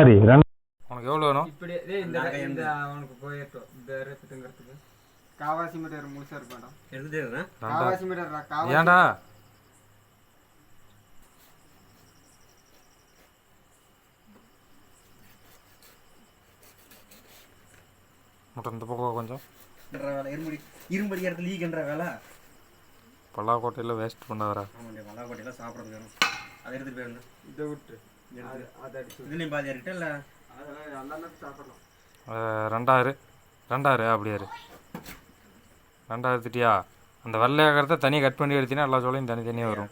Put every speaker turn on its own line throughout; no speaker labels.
சரி
உனக்கு எவ்வளோ வேணும்?
இப்படி இந்த இந்த அவனுக்கு போயிட்டோம் இந்த ரேட்டுங்கிறதுக்கு. காவாசி மீட்டர் முழுசா இருப்பாடா
ரெண்டா.
காவாசி மீட்டர் காவாசி
ஏன்டா? மட்டும் இந்த பக்கம் கொஞ்சம்.
வேலை இரும்படி இரும்படி இடத்துல லீக்ன்ற வேலை.
பல்லாக்கோட்டையில் வேஸ்ட் பண்ணாதரா
ஆமாம் வல்லாக்கோட்டையெல்லாம் சாப்பிட்றது வேணும். அதை எடுத்துட்டு போயிருந்தேன்
இதை விட்டு.
ரெண்டாயிரம் ரெண்டாயிரம் அப்படியாரு ரெண்டாயிரத்திட்டியா அந்த வெள்ளையாகிறத தனியாக கட் பண்ணி எடுத்தீங்கன்னா எல்லா சோளையும் தனித்தனியாக வரும்.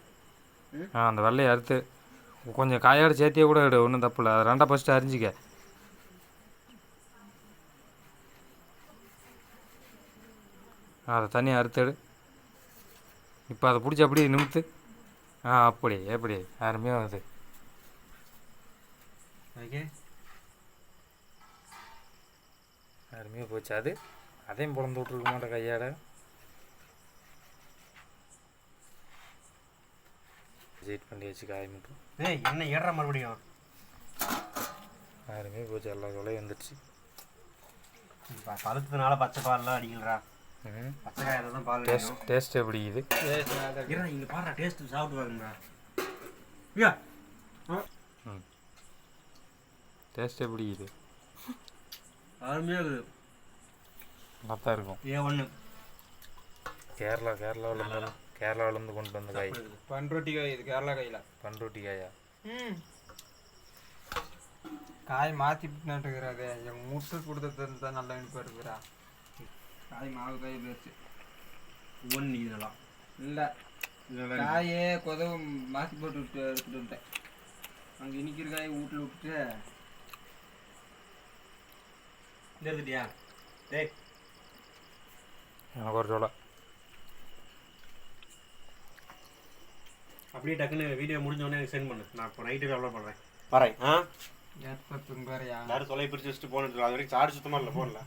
ஆ அந்த வெள்ளையை அறுத்து கொஞ்சம் காயோட சேர்த்தியே கூட எடு ஒன்றும் தப்பு இல்லை. அதை ரெண்டா ஃபஸ்ட்டு அரிஞ்சிக்க. அதை தனியாக அறுத்து எடு. இப்போ அதை பிடிச்சி அப்படியே நிமித்து. ஆ அப்படி எப்படி அருமையாக வருது.
ஓகே
அருமையாக போச்சு அது அதையும் பிறந்து விட்ருக்க மாட்டேன் கையாட ஜெயிட் பண்ணி வச்சு காய மட்டும்
ஏய் என்ன ஏடுற மறுபடியும்
அருமையாக போச்சு எல்லா கொலையும் வந்துடுச்சு
பழுத்ததுனால பச்சை பால்லாம் அடிக்கலடா
ம்
பச்சை காயில தான் பால்
டேஸ்ட் டேஸ்ட் எப்படி இது
இங்கே பாடுறா டேஸ்ட் சாப்பிட்டு பாருங்கடா ஐயா
டேஸ்ட் எப்படி இது
அருமையாக இருக்குது
நல்லா தான் இருக்கும்.
ஏ ஒன்று
கேரளா கேரளாவிலேருந்து கேரளாவிலேருந்து கொண்டு வந்த காய்.
பண்ருட்டி காய் இது கேரளா கையில.
பண்ருட்டி காயா?
காய் மாத்தி நட்டுக்கிறாரு என் முட்டு கொடுத்தது தான் நல்லா இனிப்பா இருக்குறா காய் மாவு காய் பேச்சு
ஒன்று நல்லா
இல்ல. காயே கொதவு மாத்தி போட்டு விட்டு எடுத்துட்டு விட்டேன் அங்க இனிக்கிற காய் வீட்டுல விட்டுட்டு
இந்த எடுத்துட்டியா டேய்.
எனக்கு ஒரு சோளை
அப்படியே டக்குன்னு வீடியோ முடிஞ்ச உடனே எனக்கு சென்ட் பண்ணு. நான் இப்போ நைட்டு அப்லோட் பண்ணுறேன் வரேன். ஆ? எல்லாரும் தொலை பிரித்து வச்சுட்டு போனது அது வரைக்கும் சார்ஜ் சுத்தமாக இல்லை ஃபோனில்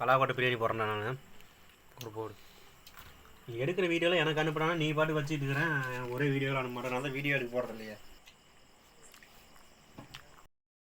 பலாக்கோட்டை பிரியாணி போடுறேன் நான்.
ஒரு போடு.
நீ எடுக்கிற வீடியோவில் எனக்கு அனுப்புனா நீ பாட்டு வச்சுட்டு இருக்கிறேன் ஒரே வீடியோவில் அனுப்ப மாட்டேன் நான் தான் வீடியோ எடுக்க போகிறது இல்லையா